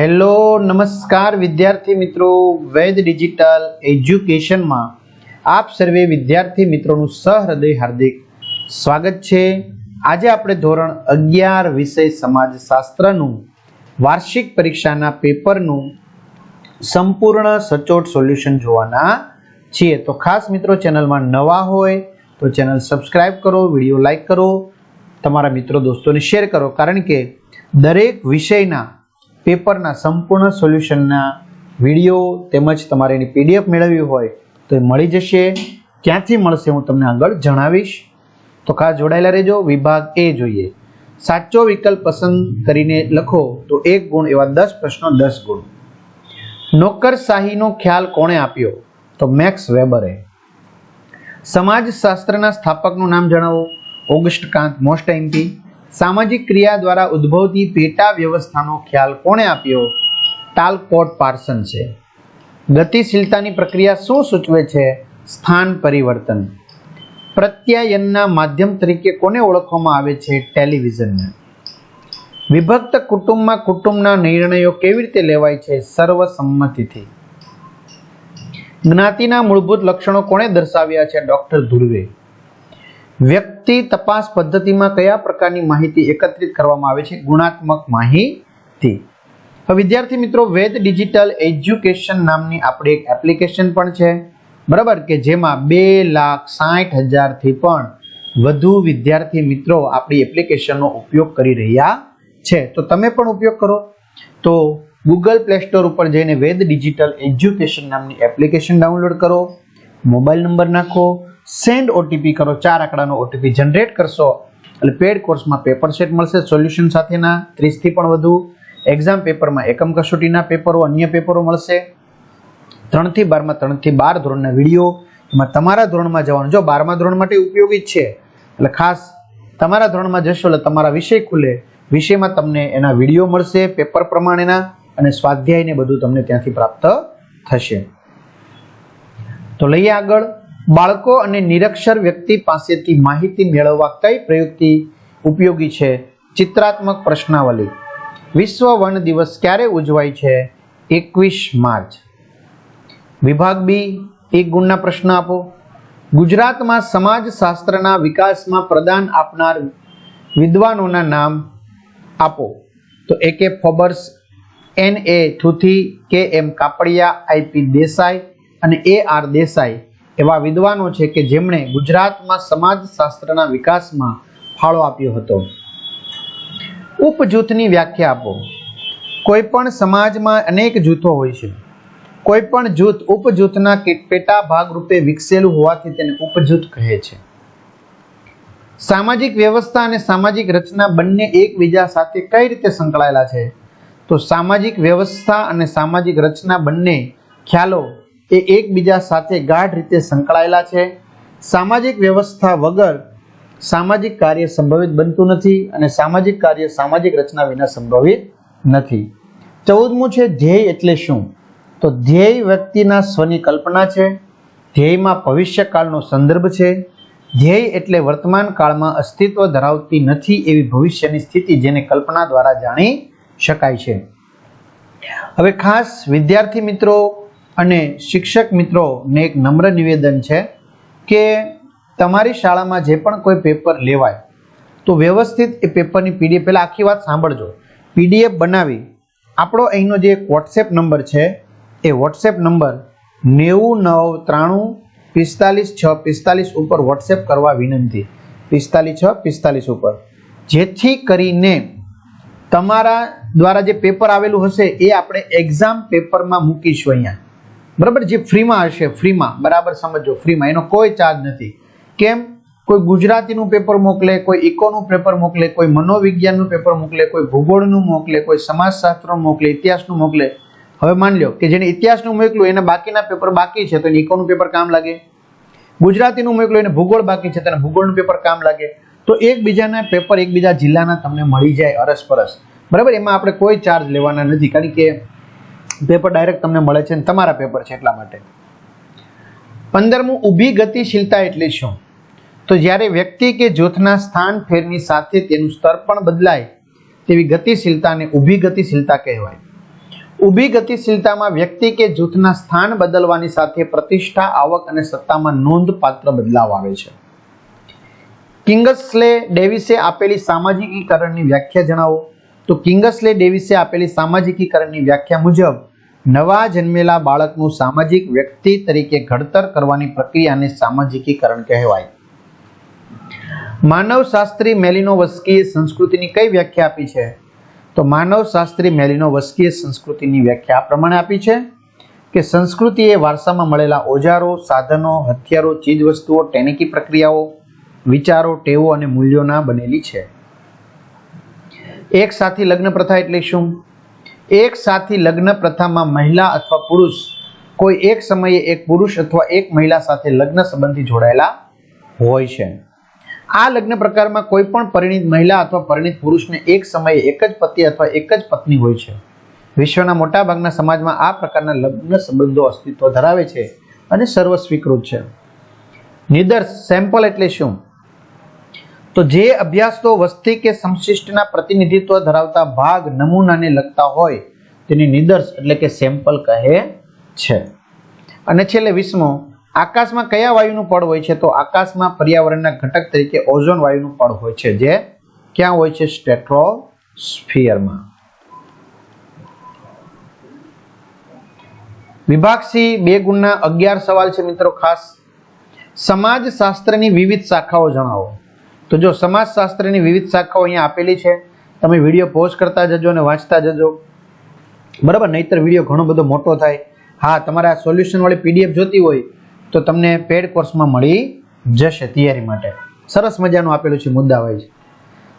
Hello, નમસ્કાર વિદ્યાર્થી મિત્રો. વૈદ ડિજિટલ એજ્યુકેશનમાં આપ સર્વે વિદ્યાર્થી મિત્રોનું સહૃદય, હાર્દિક સ્વાગત છે. આજે આપણે ધોરણ અગિયાર વિષય સમાજશાસ્ત્રનું વાર્ષિક પરીક્ષાના પેપરનું સંપૂર્ણ સચોટ સોલ્યુશન જોવાના છીએ. તો ખાસ મિત્રો, ચેનલમાં નવા હોય તો ચેનલ સબસ્ક્રાઇબ કરો, વીડિયો લાઈક કરો, તમારા મિત્રો, દોસ્તોને શેર કરો. કારણ કે દરેક વિષયના પેપરના સંપૂર્ણ સોલ્યુશનના વીડિયો તેમજ તમારે એની પીડીએફ મેળવવી હોય તો એ મળી જશે. ક્યાંથી મળશે હું તમને આગળ જણાવીશ. તો ખાસ જોડાયેલા રહેજો. વિભાગ એ જોઈએ. સાચો વિકલ્પ પસંદ કરીને લખો તો એક ગુણ એવા દસ પ્રશ્નો, દસ ગુણ. નોકરશાહીનો ખ્યાલ કોણે આપ્યો? તો મેક્સ વેબરે. સમાજશાસ્ત્રના સ્થાપકનું નામ જણાવો. ઓગસ્ટ કાંત મોસ્ટ એમપી સામાજિક ક્રિયા દ્વારા ઉદ્ભવતી પેટા વ્યવસ્થાનો ખ્યાલ કોણે આપ્યો? ટાલકોટ પાર્સન છે. ગતિશીલતાની પ્રક્રિયા શું સૂચવે છે? સ્થાન પરિવર્તન. પ્રત્યાયનના માધ્યમ તરીકે કોને ઓળખવામાં આવે છે? ટેલિવિઝનને. વિભક્ત કુટુંબમાં કુટુંબના નિર્ણયો કેવી રીતે લેવાય છે? સર્વસંમતિથી. જ્ઞાતિના મૂળભૂત લક્ષણો કોણે દર્શાવ્યા છે? ડોક્ટર ધુર્વે. વ્યક્તિ તપાસ પદ્ધતિમાં કયા પ્રકારની માહિતી એકત્રિત કરવામાં આવે છે? ગુણાત્મક માહિતી. વિદ્યાર્થી મિત્રો, વેદ ડિજિટલ એજ્યુકેશન નામની આપણી એક એપ્લિકેશન પણ છે. બરાબર? કે જેમાં બે લાખ સાઠ હજારથી પણ વધુ વિદ્યાર્થી મિત્રો આપણી એપ્લિકેશનનો ઉપયોગ કરી રહ્યા છે. તો તમે પણ ઉપયોગ કરો. તો ગૂગલ પ્લે સ્ટોર ઉપર જઈને વેદ ડિજિટલ એજ્યુકેશન નામની એપ્લિકેશન ડાઉનલોડ કરો. મોબાઈલ નંબર નાખો. સેન્ડ ઓટીપી કરો, ચાર આંકડાનો ઓટીપી જનરેટ કરશો એટલે પેડ કોર્સમાં પેપર સેટ મળશે, સોલ્યુશન સાથેના ત્રીસથી પણ વધુ. એક્ઝામ પેપરમાં એકમ કસોટીના પેપરો, અન્ય પેપરો મળશે. ત્રણથી બારમાં ત્રણથી બાર ધોરણના વીડિયો. એમાં તમારા ધોરણમાં જવાનું. જો બારમા ધોરણ માટે ઉપયોગી છે, એટલે ખાસ તમારા ધોરણમાં જશો એટલે તમારા વિષય ખુલે. વિષયમાં તમને એના વીડિયો મળશે, પેપર પ્રમાણેના અને સ્વાધ્યાયને બધું તમને ત્યાંથી પ્રાપ્ત થશે. તો લઈએ આગળ. બાળકો અને નિરક્ષર વ્યક્તિ પાસેથી માહિતી મેળવવા કઈ પ્રયુક્તિ ઉપયોગી છે? ચિત્રાત્મક પ્રશ્નાવલી. વિશ્વ વન દિવસ ક્યારે ઉજવાય છે? એકવીસ માર્ચ. વિભાગ બી, એક ગુણના પ્રશ્ન આપો. ગુજરાતમાં સમાજશાસ્ત્રના વિકાસમાં પ્રદાન આપનાર વિદ્વાનોના નામ આપો. તો એ કે ફોબર્સ, એન એ, થુથી, કે એમ કાપડિયા આઈપી દેસાઈ અને એ આર દેસાઈ. એવા વિદ્વાનો છે કે જેમણે ગુજરાતમાં સમાજશાસ્ત્રના વિકાસમાં ફાળો આપ્યો હતો. ઉપજૂથની વ્યાખ્યા આપો. કોઈ પણ સમાજમાં અનેક જૂથો હોય છે. કોઈ પણ જૂથ ઉપજૂથના પેટા ભાગ રૂપે વિકસેલું હોવાથી તેને ઉપજૂથ કહે છે. સામાજિક વ્યવસ્થા અને સામાજિક રચના બંને એકબીજા સાથે કઈ રીતે સંકળાયેલા છે? તો સામાજિક વ્યવસ્થા અને સામાજિક રચના બંને ખ્યાલો એ એકબીજા સાથે ગાઢ રીતે સંકળાયેલા છે. સામાજિક વ્યવસ્થા વગર સામાજિક કાર્ય સંભવિત બનતું નથી અને સામાજિક કાર્ય સામાજિક રચના વિના સંભવિત નથી. ચૌદમું છે ધ્યેય એટલે શું? તો ધ્યેય વ્યક્તિના સ્વની કલ્પના છે. ધ્યેયમાં ભવિષ્યકાળનો સંદર્ભ છે. ધ્યેય એટલે વર્તમાન કાળમાં અસ્તિત્વ ધરાવતી નથી એવી ભવિષ્યની સ્થિતિ જેને કલ્પના દ્વારા જાણી શકાય છે. હવે ખાસ વિદ્યાર્થી મિત્રો અને શિક્ષક મિત્રોને એક નમ્ર નિવેદન છે કે તમારી શાળામાં જે પણ કોઈ પેપર લેવાય, તો વ્યવસ્થિત એ પેપરની પીડીએફ, પહેલાં આખી વાત સાંભળજો. પીડીએફ બનાવી, આપણો અહીંનો જે વોટ્સએપ નંબર છે, એ વોટ્સએપ નંબર નેવું નવ ત્રાણું પિસ્તાલીસ છ પિસ્તાલીસ ઉપર વોટ્સએપ કરવા વિનંતી. પિસ્તાલીસ છ પિસ્તાલીસ ઉપર. જેથી કરીને તમારા દ્વારા જે પેપર આવેલું હશે, એ આપણે એક્ઝામ પેપરમાં મૂકીશું અહીંયા. બરાબર જે ફ્રીમાં હશે, ફ્રીમાં. બરાબર સમજો, ફ્રીમાં. એનો કોઈ ચાર્જ નથી. કેમ? કોઈ ગુજરાતીનું પેપર મોકલે, કોઈ ઇકોનું પેપર મોકલે, કોઈ મનોવિજ્ઞાનનું પેપર મોકલે, કોઈ ભૂગોળનું મોકલે, કોઈ સમાજશાસ્ત્રનું મોકલે, ઇતિહાસનું મોકલે. હવે માની લો કે જેને ઇતિહાસનું મોકલ્યું, એને બાકીના પેપર બાકી છે, તો એને ઇકોનું પેપર કામ લાગે? ગુજરાતીનું મોકલ્યું, એને ભૂગોળ બાકી છે તેને ભૂગોળનું પેપર કામ લાગે? તો એકબીજાના પેપર એકબીજા જિલ્લાના તમને મળી જાય અરસપરસ. બરાબર? એમાં આપણે કોઈ ચાર્જ લેવાના નથી. કારણ કે પેપર ડાયરેક્ટ તમને મળે છે અને તમારા પેપર છે એટલા માટે. પંદરમું, ઊભી ગતિશીલતા એટલે શું? તો જ્યારે વ્યક્તિ કે જૂથના સ્થાન ફેરની સાથે તેનું સ્તર પણ બદલાય, તેવી ગતિશીલતાને ઊભી ગતિશીલતા કહેવાય. ઊભી ગતિશીલતામાં વ્યક્તિ કે જૂથના સ્થાન બદલવાની સાથે પ્રતિષ્ઠા, આવક અને સત્તામાં નોંધપાત્ર બદલાવ આવે છે. કિંગસલે ડેવિસે આપેલી સામાજિકીકરણની વ્યાખ્યા જણાવો. તો કિંગસલે ડેવિસે આપેલી સામાજિકીકરણની વ્યાખ્યા મુજબ નવા જન્મેલા બાળકનું સામાજિક વ્યક્તિ તરીકે ઘડતર કરવાની પ્રક્રિયાને સામાજિકીકરણ કહેવાય. માનવશાસ્ત્રી મેલિનોવસ્કીએ સંસ્કૃતિની કઈ વ્યાખ્યા આપી છે? તો માનવશાસ્ત્રી મેલિનોવસ્કીએ સંસ્કૃતિની વ્યાખ્યા પ્રમાણે આપી છે કે સંસ્કૃતિ એ વારસામાં મળેલા ઓજારો, સાધનો, હથિયારો, ચીજવસ્તુઓ, ટેનિકી પ્રક્રિયાઓ, વિચારો, ટેવો અને મૂલ્યોના બનેલી છે. એક સાથી લગ્ન પ્રથા એટલે શું? એક સાથી લગ્ન પ્રથામાં મહિલા અથવા પુરુષ કોઈ એક સમયે એક પુરુષ અથવા એક મહિલા સાથે લગ્ન સંબંધી જોડાયેલા હોય છે. આ લગ્ન પ્રકારમાં કોઈ પણ પરિણિત મહિલા અથવા પરિણિત પુરુષને એક સમયે એક જ પતિ અથવા એક જ પત્ની હોય છે. વિશ્વના મોટાભાગના સમાજમાં આ પ્રકારના લગ્ન સંબંધો અસ્તિત્વ ધરાવે છે અને સર્વ સ્વીકૃત છે. નિદર્શ સેમ્પલ એટલે શું? તો જે અભ્યાસ વસ્તી કે સમશિષ્ટના પ્રતિનિધિત્વ ધરાવતા ભાગ નમૂનાને લગતા હોય, તેની નિદર્શ એટલે કે સેમ્પલ કહે છે. અને છેલ્લે વીસમો, આકાશમાં કયા વાયુનું પડ હોય છે? તો આકાશમાં પર્યાવરણના ઘટક તરીકે ઓઝોન વાયુનું પડ હોય છે. જે ક્યાં હોય છે? સ્ટેટ્રોસ્ફિયરમાં. વિભાગ સી, બે ગુણના અગિયાર સવાલ છે મિત્રો ખાસ. સમાજશાસ્ત્રની વિવિધ શાખાઓ જણાવો. તો જો સમાજશાસ્ત્રની વિવિધ શાખાઓ અહીંયા આપેલી છે, તમે વીડિયો પોઝ કરતા જજો અને વાંચતા જજો. બરાબર? નહીતર વીડિયો ઘણો બધો મોટો થાય. હા, તમારે આ સોલ્યુશનવાળી પીડીએફ જોતી હોય તો તમને પેડ કોર્સમાં મળી જશે તૈયારી માટે. સરસ મજાનું આપેલું છે, મુદ્દા વાઇઝ.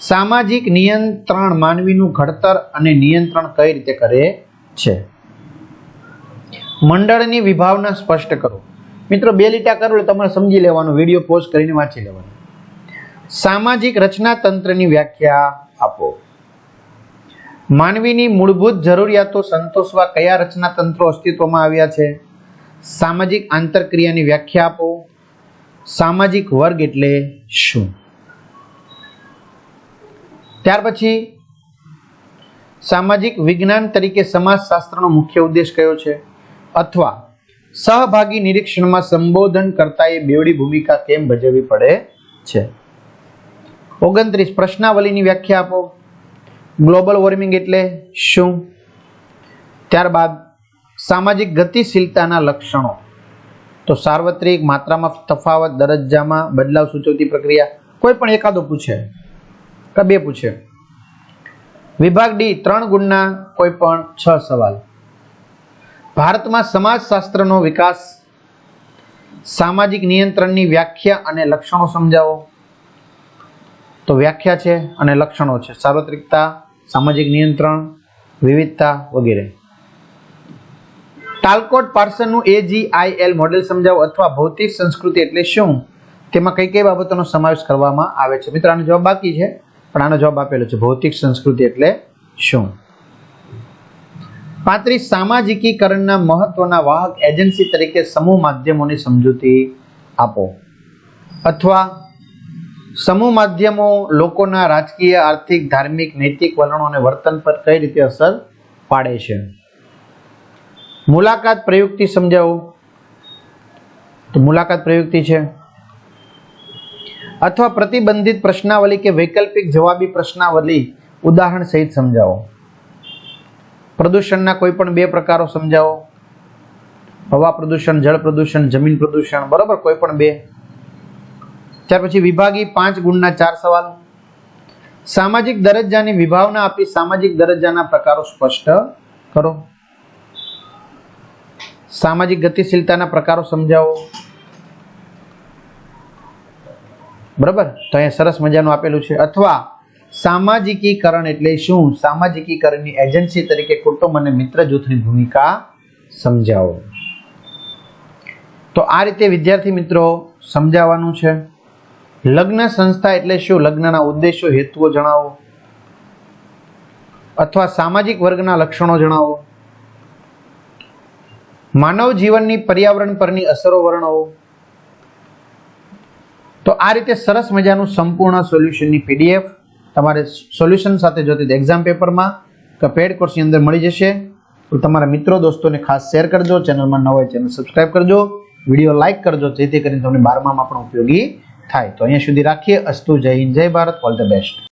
સામાજિક નિયંત્રણ માનવીનું ઘડતર અને નિયંત્રણ કઈ રીતે કરે છે? મંડળની વિભાવના સ્પષ્ટ કરો. મિત્રો, બે લીટા કરો એટલે તમારે સમજી લેવાનું, વીડિયો પોઝ કરીને વાંચી લેવાનું. સામાજિક રચના તંત્રની વ્યાખ્યા આપો. માનવીની મૂળભૂત જરૂરિયાતો સંતોષવા કયા રચના તંત્રો અસ્તિત્વમાં આવ્યા છે? સામાજિક આંતરક્રિયાની વ્યાખ્યા આપો. સામાજિક વર્ગ એટલે શું? ત્યાર પછી, સામાજિક વિજ્ઞાન તરીકે સમાજશાસ્ત્રનો મુખ્ય ઉદ્દેશ કયો છે? અથવા, સહભાગી નિરીક્ષણમાં સંબોધન કરતા એ બેવડી ભૂમિકા કેમ ભજવવી પડે છે? ઓગણત્રીસ પ્રશ્નાવલીની વ્યાખ્યા આપો. ગ્લોબલ વોર્મિંગ એટલે શું? ત્યારબાદ સામાજિક ગતિશીલતાના લક્ષણો. તો સાર્વત્રિક માત્રામાં તફાવત, દરજ્જામાં બદલાવ સૂચવતી પ્રક્રિયા. કોઈ પણ એકાદો પૂછે, કે બે પૂછે. વિભાગ ડી, ત્રણ ગુણના કોઈ પણ છ સવાલ. ભારતમાં સમાજશાસ્ત્રનો વિકાસ, સામાજિક નિયંત્રણની વ્યાખ્યા અને લક્ષણો સમજાવો. તો વ્યાખ્યા છે અને લક્ષણો છે. સાર્વત્રિકતા, સામાજિક નિયંત્રણ, વિવિધતા વગેરે. તાલકોટ પાર્સનનું એજીઆઈએલ મોડેલ સમજાવો અથવા ભૌતિક સંસ્કૃતિ એટલે શું? તેમાં કઈ કઈ બાબતોનો સમાવેશ કરવામાં આવે છે? મિત્રો, આનો જવાબ બાકી છે, પણ આનો જવાબ આપેલો છે. ભૌતિક સંસ્કૃતિ એટલે શું? પાંત્રીસ, સામાજિકીકરણના મહત્વના વાહક એજન્સી તરીકે સમૂહ માધ્યમોની સમજૂતી આપો. અથવા સમૂહ માધ્યમો લોકોના રાજકીય, આર્થિક, ધાર્મિક, નૈતિક વલણો અને વર્તન પર કઈ રીતે અસર પાડે છે? મુલાકાત પ્રયુક્તિ સમજાવો. તો મુલાકાત પ્રયુક્તિ છે. અથવા પ્રતિબંધિત પ્રશ્નાવલી કે વૈકલ્પિક જવાબી પ્રશ્નાવલી ઉદાહરણ સહિત સમજાવો. પ્રદૂષણના કોઈ પણ બે પ્રકારો સમજાવો. હવા પ્રદૂષણ, જળ પ્રદૂષણ, જમીન પ્રદૂષણ, બરોબર, કોઈ પણ બે. ત્યાર પછી વિભાગી પાંચ ગુણના ચાર સવાલ. સામાજિક દરજ્જાની વિભાવના આપી સામાજિક દરજ્જાના પ્રકારો સ્પષ્ટ કરો. સામાજિક ગતિશીલતાના પ્રકારો સમજાવો. બરાબર? તો અહીંયા સરસ મજાનું આપેલું છે. અથવા સામાજિકીકરણ એટલે શું? સામાજિકીકરણની એજન્સી તરીકે કુટુંબ અને મિત્ર જૂથની ભૂમિકા સમજાવો. તો આ રીતે વિદ્યાર્થી મિત્રો સમજાવવાનું છે. લગ્ન સંસ્થા એટલે શું? લગ્નના ઉદ્દેશો, હેતુઓ જણાવો. અથવા સામાજિક વર્ગના લક્ષણો જણાવો. માનવ જીવનની પર્યાવરણ પરની અસરો વર્ણવો. તો આ રીતે સરસ મજાનું સંપૂર્ણ સોલ્યુશનની પીડીએફ તમારે સોલ્યુશન સાથે જોતી એક્ઝામ પેપરમાં કે પેડ કોર્સની અંદર મળી જશે. તો તમારા મિત્રો, દોસ્તોને ખાસ શેર કરજો. ચેનલમાં ન હોય ચેનલ સબસ્ક્રાઈબ કરજો. વીડિયો લાઇક કરજો, જેથી કરીને તમને બારમામાં પણ ઉપયોગી થાય. તો અહીંયા સુધી રાખીએ. અસ્તુ જય હિન્દ જય ભારત. All the best